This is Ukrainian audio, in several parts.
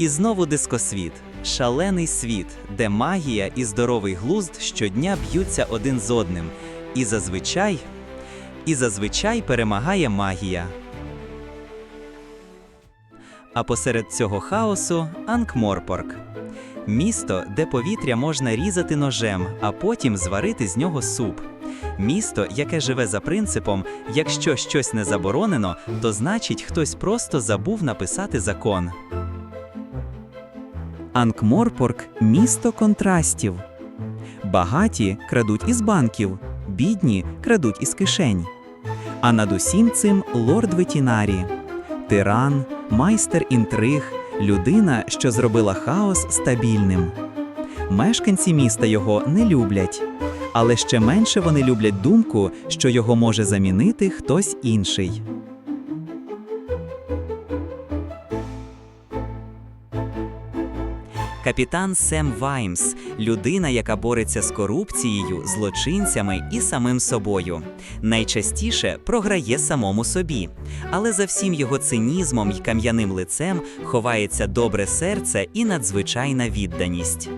І знову дискосвіт, шалений світ, де магія і здоровий глузд щодня б'ються один з одним. І зазвичай, і зазвичай перемагає магія. А посеред цього хаосу Анкморпорк. Місто, де повітря можна різати ножем, а потім зварити з нього суп. Місто, яке живе за принципом, якщо щось не заборонено, то значить хтось просто забув написати закон. Анкморпорк місто контрастів. Багаті крадуть із банків, бідні крадуть із кишень. А над усім цим лорд ветінарі, тиран, майстер інтриг, людина, що зробила хаос стабільним. Мешканці міста його не люблять, але ще менше вони люблять думку, що його може замінити хтось інший. Капітан Сем Ваймс людина, яка бореться з корупцією, злочинцями і самим собою. Найчастіше програє самому собі, але за всім його цинізмом й кам'яним лицем ховається добре серце і надзвичайна відданість.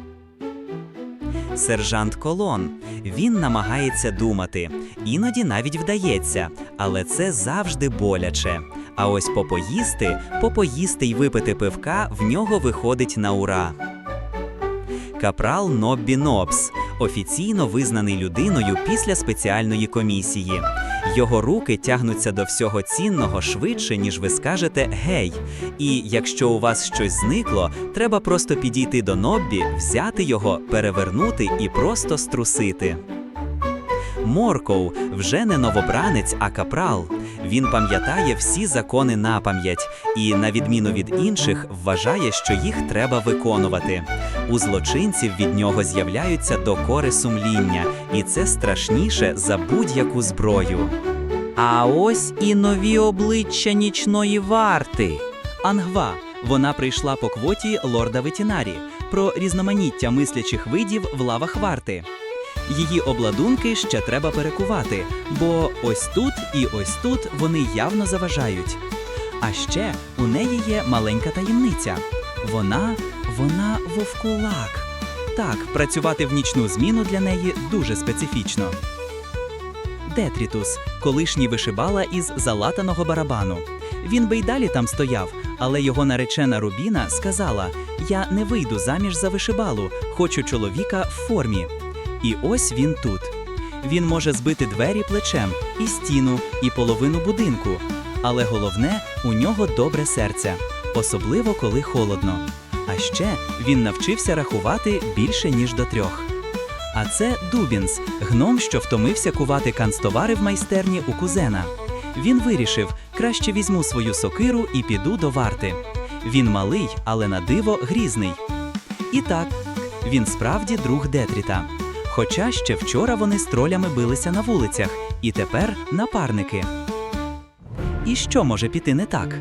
Сержант Колон. Він намагається думати, іноді навіть вдається, але це завжди боляче. А ось попоїсти, попоїсти й випити пивка в нього виходить на ура. Капрал Ноббі Нобс офіційно визнаний людиною після спеціальної комісії. Його руки тягнуться до всього цінного швидше, ніж ви скажете гей. І якщо у вас щось зникло, треба просто підійти до Ноббі, взяти його, перевернути і просто струсити. Морков вже не новобранець, а капрал. Він пам'ятає всі закони на пам'ять і, на відміну від інших, вважає, що їх треба виконувати. У злочинців від нього з'являються докори сумління, і це страшніше за будь-яку зброю. А ось і нові обличчя нічної варти. Ангва. Вона прийшла по квоті лорда ветінарі про різноманіття мислячих видів в лавах варти. Її обладунки ще треба перекувати, бо ось тут і ось тут вони явно заважають. А ще у неї є маленька таємниця. Вона, вона вовкулак. Так, працювати в нічну зміну для неї дуже специфічно. Детрітус, колишній вишибала із залатаного барабану. Він би й далі там стояв, але його наречена Рубіна сказала: Я не вийду заміж за вишибалу, хочу чоловіка в формі. І ось він тут. Він може збити двері плечем, і стіну, і половину будинку. Але головне, у нього добре серце, особливо коли холодно. А ще він навчився рахувати більше ніж до трьох. А це Дубінс, гном, що втомився кувати канцтовари в майстерні у кузена. Він вирішив, краще візьму свою сокиру і піду до варти. Він малий, але на диво грізний. І так, він справді друг Детріта. Хоча ще вчора вони з тролями билися на вулицях, і тепер напарники. І що може піти не так?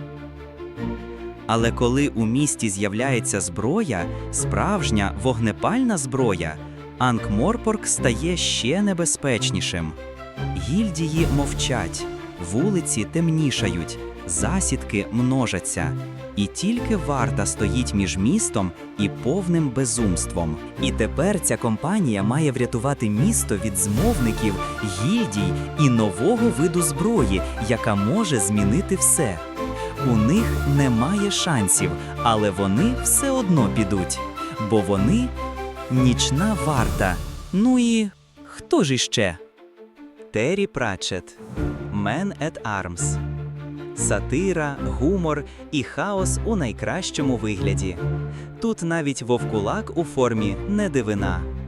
Але коли у місті з'являється зброя, справжня вогнепальна зброя, Анкморпорк стає ще небезпечнішим. Гільдії мовчать, вулиці темнішають, засідки множаться. І тільки варта стоїть між містом і повним безумством. І тепер ця компанія має врятувати місто від змовників, гільдій і нового виду зброї, яка може змінити все. У них немає шансів, але вони все одно підуть, бо вони нічна варта. Ну і хто ж іще? Террі Пратчет, Man at Arms. Сатира, гумор і хаос у найкращому вигляді. Тут навіть вовкулак у формі не дивина.